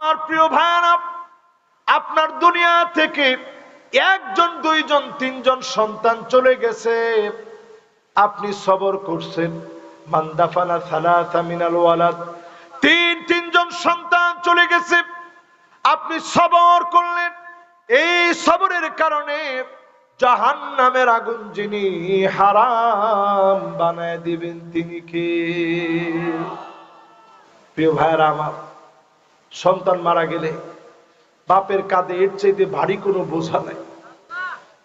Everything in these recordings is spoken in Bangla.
আমার প্রিয় ভাইয়ারা, আপনার দুনিয়া থেকে একজন, দুইজন, তিনজন সন্তান চলে গেছে। আপনি সবর করছেন। মান্দাফানা ওয়ালাদ। তিন, তিনজন সন্তান চলে গেছে। আপনি সবর করলেন। এই সবরের কারণে জাহান্নামের আগুন যিনি হারাম বানায় দিবেন তিনি কে? প্রিয় ভাইরা আমার সন্তান মারা গেলে বাপের কাঁধে এর চাইতে ভারী কোনো বোঝা নাই।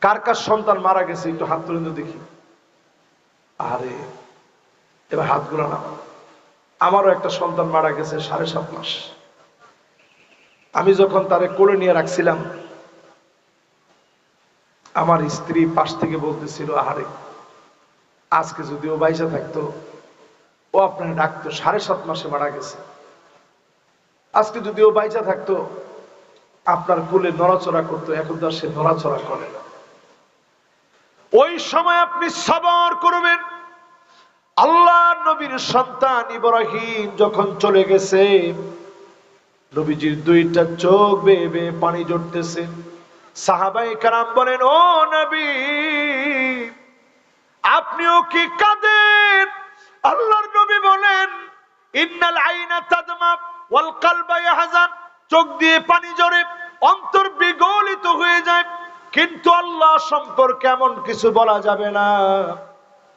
কার কার সন্তান মারা গেছে একটু হাত তুলে দেখি। আরে, এবার হাতগুলো না আমারও একটা সন্তান মারা গেছে সাড়ে সাত মাস। আমি যখন তারে কোলে নিয়ে রাখছিলাম, আমার স্ত্রী পাশ থেকে বলতেছিল, আহারে, আজকে যদি ও বাইসা থাকতো, ও আপনার ডাকতো সাড়ে সাত মাসে মারা গেছে। আজকে যদি ও বাইচা থাকতো, আপনার কোলে নড়াচড়া করতো, এখন তো সে নড়াচড়া করে না। ওই সময় আপনি সবর করবেন। আল্লাহ নবীর সন্তান ইব্রাহিম যখন চলে গেছে, নবীজির দুইটা চোখ বেয়ে বেয়ে পানি জড়তেছে। সাহাবাই কারাম বলেন, ও নবী, আপনিও কি কাঁদেন? আল্লাহর নবী বলেন, ইন্নাল আইনা তাদমা ওয়াল কালবা ইয়াহজান, চোখ দিয়ে পানি ঝরে, অন্তর বিগলিত হয়ে যায়। কিন্তু আল্লাহ সম্পর্কে এমন কিছু বলা যাবে না,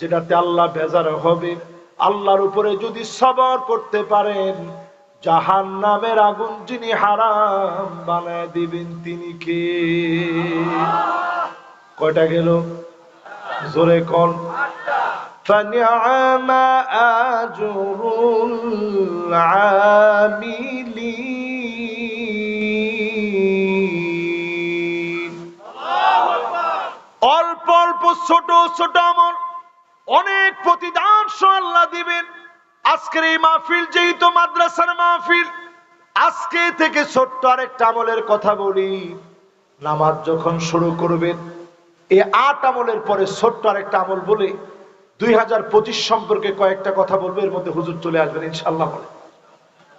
যেটাতে আল্লাহ বেজার হবে। আল্লাহর উপরে যদি সবর করতে পারেন জাহান নামের আগুন যিনি হারাম বানায় দিবেন তিনি কে? কয়টা গেল? জোরে কন। فنعم أجر العاملين অল্প অল্প ছোট ছোট আমল অনেক প্রতিদান সহ আল্লাহ দিবেন আজকের এই মাহফিল যেহেতু মাদ্রাসার মাহফিল আজকে থেকে ছোট্ট আরেকটা আমলের কথা বলি নামাজ যখন শুরু করবেন এই আট আমলের পরে ছোট্ট আরেকটা আমল বলে দুই হাজার পঁচিশ সম্পর্কে কয়েকটা কথা বলব, এর মধ্যে হুজুর চলে আসবেন ইনশাল্লাহ বলে।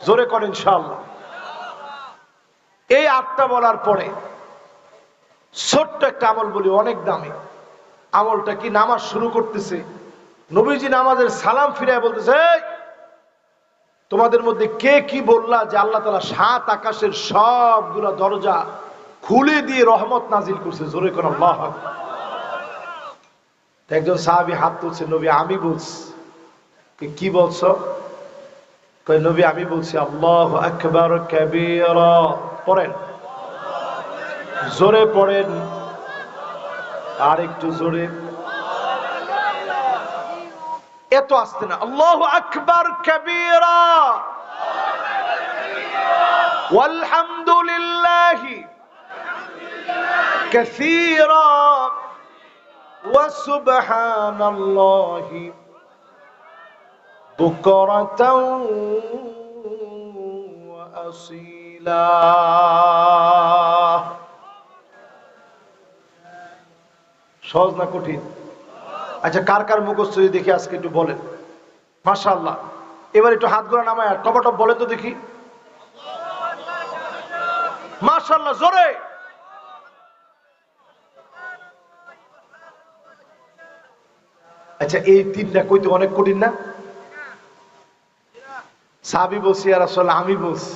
জোরে করেন ইনশাল্লাহ এই আটটা বলার পরে ছোট্ট একটা আমল বলি, অনেক দামি। আমলটা কি নামাজ শুরু করতেছে? নবীজি নামাজের সালাম ফিরায় বলতেছে তোমাদের মধ্যে কে কি বললা যে আল্লাহ তালা সাত আকাশের সবগুলা দরজা খুলে দিয়ে রহমত নাজিল করছে? জোরে কোন আল্লাহ একজন সাহাবি হাত তুলছে নবী আমি বলছি কি কি বলছো কই নবী আমি বলছি আল্লাহ আকবার কাবীরা পড়েন জোরে পড়েন আর একটু জোরে এত আসতে না আল্লাহ আকবার কাবীরা والحمد لله كثيرا وسبحان الله بكرة وأصيلا সহজ না কঠিন আচ্ছা কার কার মুখস্থ যদি দেখি আজকে একটু বলেন মাশাআল্লাহ এবার একটু হাত গোড়া নামায় আর টপাটপ বলেন তো দেখি মাশাআল্লাহ জোরে আচ্ছা এই তিনটা কইতে অনেক কঠিন না? সাহাবি বলছি আর আসলে আমি বলছি।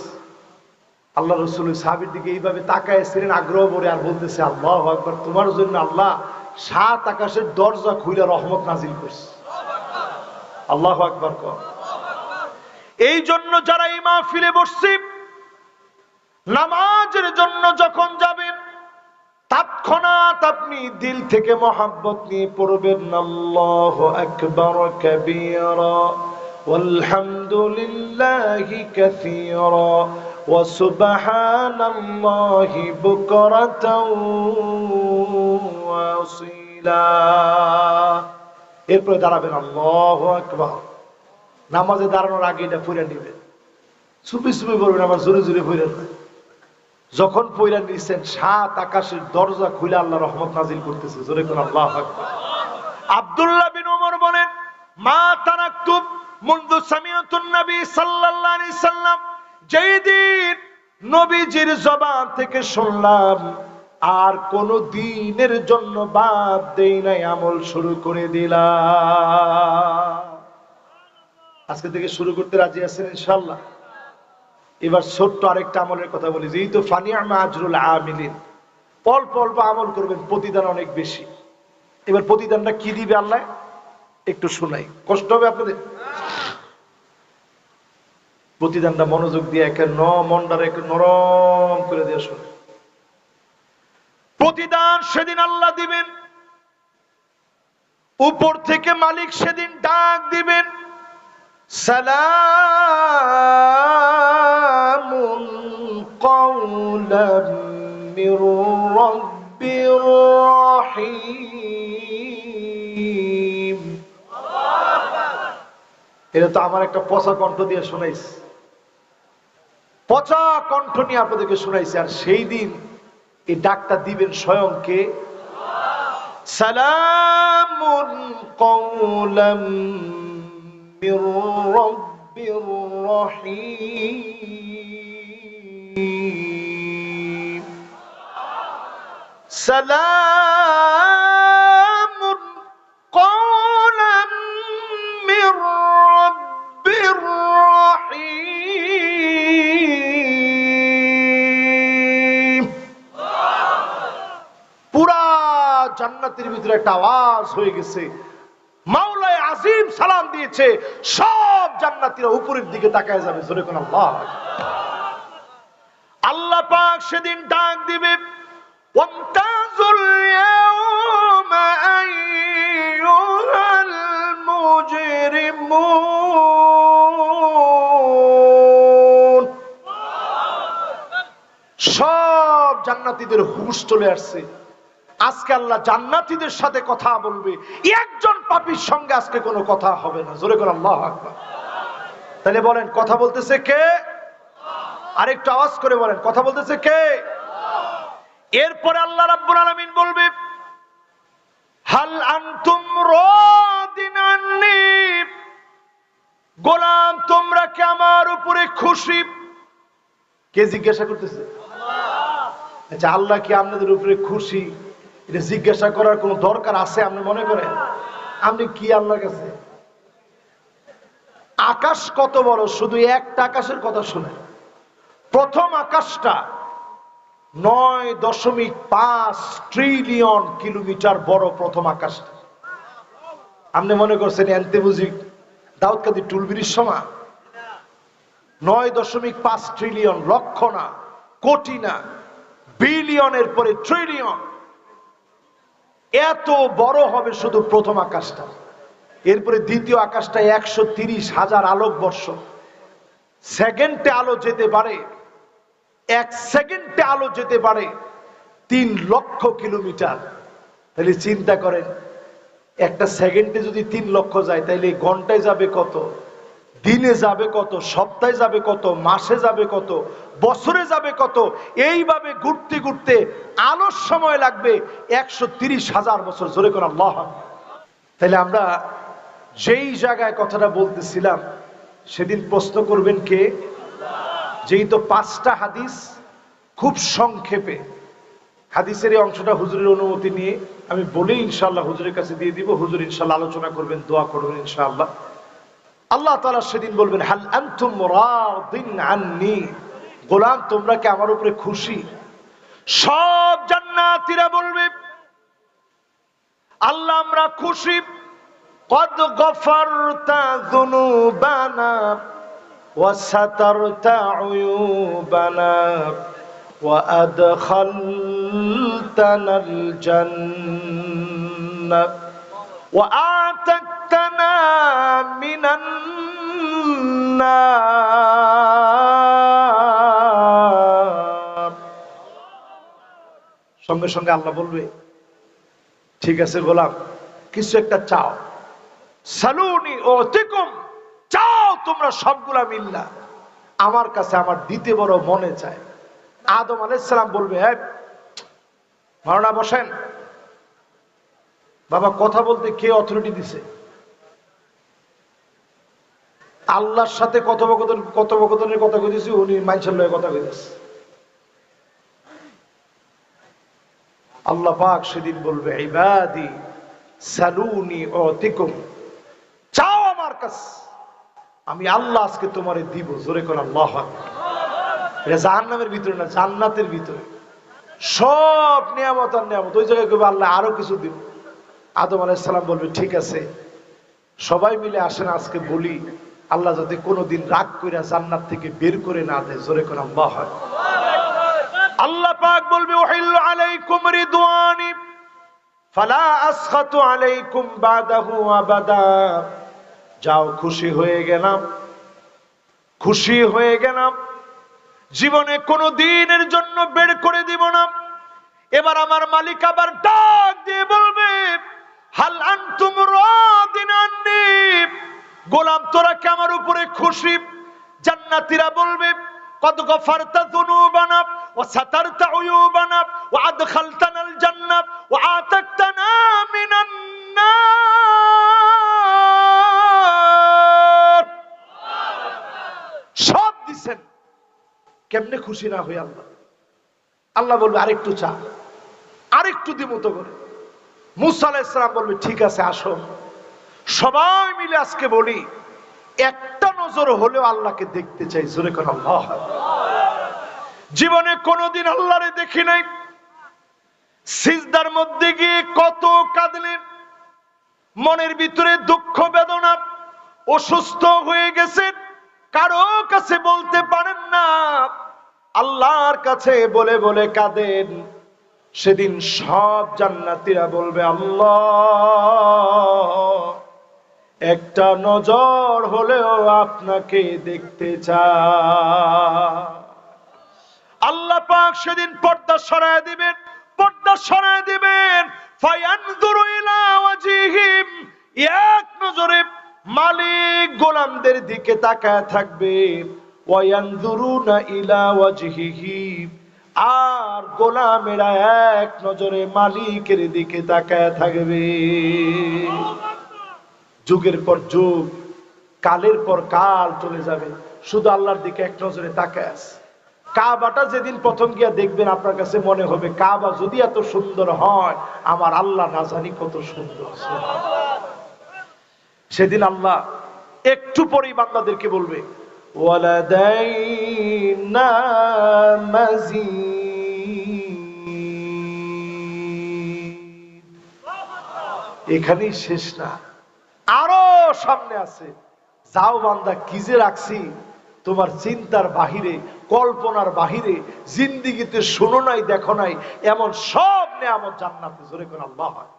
আল্লাহ রসুল সাহাবির দিকে এইভাবে তাকায় ছিলেন আগ্রহ ভরে আর বলতেছে, আল্লাহ আকবার, তোমার জন্য আল্লাহ সাত আকাশের দরজা খুলে রহমত নাজিল করছে। আল্লাহ আকবার কর। এই জন্য যারা এই মাহফিলে বসছি, নামাজের জন্য যখন যাবেন তৎক্ষণাৎ আপনি দিল থেকে মহাব্বত নিয়ে পড়বেন আল্লাহ আকবার কবীরা والحمد لله كثيرا وسبحان الله بكرة وأصيلا এরপরে দাঁড়াবেন আল্লাহ আকবার নামাজে দাঁড়ানোর আগে এটা পড়ে নিবেন চুপি চুপি বলবেন আমার জোরে জোরে পড়েন না যখন পইরা নিচ্ছেন সাত আকাশের দরজা খুলে আল্লাহ রহমত নাজিল করতেছে। জোরে কোন আল্লাহ আব্দুল্লাহ বিন ওমর বলেন, মা তারাক্তুব মুনযু সামিআতুন নবী সাল্লাল্লাহু আলাইহি সাল্লাম। যেই দিন নবীজির জবান থেকে শুনলাম, আর কোন দিনের জন্য বাদ দেই নাই, আমল শুরু করে দিলাম। আজকে থেকে শুরু করতে রাজি আছেন ইনশাল্লাহ এবার ছোট্ট আরেকটা আমলের কথা বলি যে এই তো ফানিয়া মাজরুল আমিলিন, অল্প অল্প আমল করবেন, প্রতিদান অনেক বেশি। এবার প্রতিদানটা কি দিবে আল্লাহ? একটু শোনাই। কষ্ট হবে আপনাদের? প্রতিদানটা মনোযোগ দিয়ে একে ন মনটার একে নরম করে দিয়ে শুনে প্রতিদান সেদিন আল্লাহ দিবেন, উপর থেকে মালিক সেদিন ডাক দিবেন সালামুন কওলাম মির রাব্বির রহিম এটা তো আমার একটা পচা কণ্ঠ দিয়ে শোনাইছে। পচা কণ্ঠ নিয়ে আপনাদেরকে শোনাইছে, আর সেই দিন এই ডাকটা দিবেন স্বয়ং কে? সালামুন কওলাম মির রাব্বির রহিম। সালামুন কওলাম মির রাব্বির রহিম। পুরা জান্নাতের ভিতরে একটা আওয়াজ হয়ে গেছে। মাওলায় আজিম সালাম দিয়েছে, সব জান্নাতীরা উপরের দিকে তাকায় যাবে, জোরে আল্লাহ আল্লাহ পাক সেদিন ডাক দিবে সব জান্নাতীদের হুশ চলে আসছে। আজকে আল্লাহ জান্নাতীদের সাথে কথা বলবে। একজন পাপীর সঙ্গে আজকে কোনো কথা হবে না। জোরে করে আল্লাহ তাহলে বলেন, কথা বলতেছে কে? আরেকটু আওয়াজ করে বলেন, কথা বলতেছে কে? এরপরে আল্লাহ রাব্বুল আলামিন বলবে, হাল আনতুম রাদিন আন্নি। গোলাম, তোমরা কি আমার উপরে খুশি? কে জিজ্ঞাসা করতেছে? আচ্ছা আল্লাহ কি আপনাদের উপরে খুশি? এটা জিজ্ঞাসা করার কোনো দরকার আছে আপনি মনে করেন? আপনি কি আল্লাহর কাছে? আকাশ কত বড়? শুধু একটা আকাশের কথা শুনে। প্রথম আকাশটা নয় দশমিক পাঁচ ট্রিলিয়ন কিলোমিটার বড় প্রথম আকাশটা। আপনি মনে করছেন এনতে বুঝি দাউদ কাদি টুলবিরির সময়? নয় দশমিক পাঁচ ট্রিলিয়ন লক্ষ না, কোটি না, বিলিয়নের পরে ট্রিলিয়ন এত বড় হবে শুধু প্রথম আকাশটা। এরপরে দ্বিতীয় আকাশটা একশো তিরিশ হাজার আলোক বর্ষ সেকেন্ডে আলো যেতে পারে, এক সেকেন্ডে আলো যেতে পারে তিন লক্ষ কিলোমিটার। তাহলে চিন্তা করেন, একটা সেকেন্ডে যদি তিন লক্ষ যায়, তাহলে ঘন্টায় যাবে কত? দিনে যাবে কত, সপ্তাহে যাবে কত, মাসে যাবে কত, বছরে যাবে কত, এইভাবে ঘুরতে ঘুরতে আলোর সময় লাগবে একশো তিরিশ হাজার বছর। জোরে কোন আল্লাহ তাহলে আমরা যেই জায়গায় কথাটা বলতেছিলাম, সেদিন প্রশ্ন করবেন কে? যেই তো পাঁচটা হাদিস খুব সংক্ষেপে, হাদিসের এই অংশটা হুজুরের অনুমতি নিয়ে আমি বলেই ইনশাল্লাহ হুজুরের কাছে দিয়ে দিব, হুজুর ইনশাল্লাহ আলোচনা করবেন, দোয়া করবেন ইনশাআল্লাহ। আল্লাহ তালা সেদিন বলবেন, হাল আন্তুম রাদিন আননি? গোলাম, তোমরা কি আমার উপরে খুশি? সব জান্নাতীরা বলবে, আল্লাহ, আমরা খুশি। কদ গফারতা যুনুবানা ওয়া সাতারতা উয়ুবানা ওয়া আদখালতানাল জান্নাহ। ওয়া আতা وأعتقتنا من النار সঙ্গে সঙ্গে আল্লাহ বলবে ঠিক আছে গোলাম কিছু একটা চাও সালুনি ও তিকুম চাও তোমরা সবগুলা মিল্লা আমার কাছে আমার দিতে বড় মনে চায় আদম আলাইসালাম বলবে হ্যাঁ মারণা বসেন বাবা কথা বলতে কে অথরিটি দিছে আল্লাহর সাথে কথোপকথন, কথোপকথনের কথা কইতেছি, উনি মানুষের লয়ে কথা কইতেছে। আল্লাহ পাক সেদিন বলবে, ইবাদি সালুনি চাও আমার আমি আল্লাহ আজকে তোমারে দিব, জোরে করে আল্লাহ এটা জাহান্নামের ভিতরে না, জান্নাতের ভিতরে। সব নিয়ামত আর নিয়ামত। ওই জায়গায় কবে আল্লাহ আরও কিছু দিব। আদম আলাইসালাম বলবে, ঠিক আছে। সবাই মিলে আসেন, আজকে বলি। আল্লাহ যদি কোনোদিন রাগ কইরা জান্নাত থেকে বের করে না দেয়, জোরে করে আল্লাহ হয়। আল্লাহ পাক বলবে ওহিল্লু আলাইকুম রিদওয়ানি, ফালা আসখাতু আলাইকুম বাদাহু আবাদা। যাও, খুশি হয়ে গেলাম। খুশি হয়ে গেলাম। জীবনে কোনো দিনের জন্য বের করে দিব না। এবার আমার মালিক আবার ডাক দিয়ে বলবে, হাল আনতুম রাদিন আন্নি গোলাম, তোরা কি আমার উপরে খুশি? জান্নাতীরা বলবে, কদ গফারতা যুনুবানা ওয়া সাতারতা উয়ুবানা ওয়া আদখালতানাল জান্নাত ওয়া আতাকতানা মিনান নার সব দিছেন। কেমনে খুশি না হই আল্লাহ? আল্লাহ বলবে, আরেকটু চা। আরেকটু দিব তো করে। মুসা আলাইসালাম বলবে, ঠিক আছে, আসো। সবাই মিলে আজকে বলি, একটা নজর হলেও আল্লাহকে দেখতে চাই, জোরে কোন আল্লাহ। জীবনে কোনোদিন আল্লাহরে দেখি নাই। সিজদার মধ্যে গিয়ে কত কাঁদলেন মনের ভিতরে দুঃখ, বেদনা, অসুস্থ হয়ে গেছেন কারও কাছে বলতে পারেন না। আল্লাহর কাছে বলে বলে কাঁদেন, সেদিন সব জান্নাতীরা বলবে, আল্লাহ। একটা নজর হলেও আপনাকে দেখতে চায় আল্লাহ পাক সেদিন পর্দা সরায় দিবেন, পর্দা সরায় দিবেন। এক নজরে মালিক গোলামদের দিকে তাকায় থাকবে। আর গোলামেরা এক নজরে মালিকের দিকে তাকায় থাকবে। যুগের পর যুগ, কালের পর কাল চলে যাবে। শুধু আল্লাহর দিকে এক নজরে তাকায় কাবাটা যেদিন প্রথম গিয়া দেখবেন, আপনার কাছে মনে হবে, কাবা যদি এত সুন্দর হয়, আমার আল্লাহ না জানি কত সুন্দর। সেদিন আল্লাহ একটু পরেই বান্দাদেরকে বলবে এখানেই শেষ না। আরও সামনে আছে। যাও বান্দা, কি যে রাখছি? তোমার চিন্তার বাহিরে, কল্পনার বাহিরে, জিন্দিগিতে শোনো নাই, দেখো নাই, এমন সব নেয়ামত জান্নাতে, জোরে কোন আল্লাহ হয়।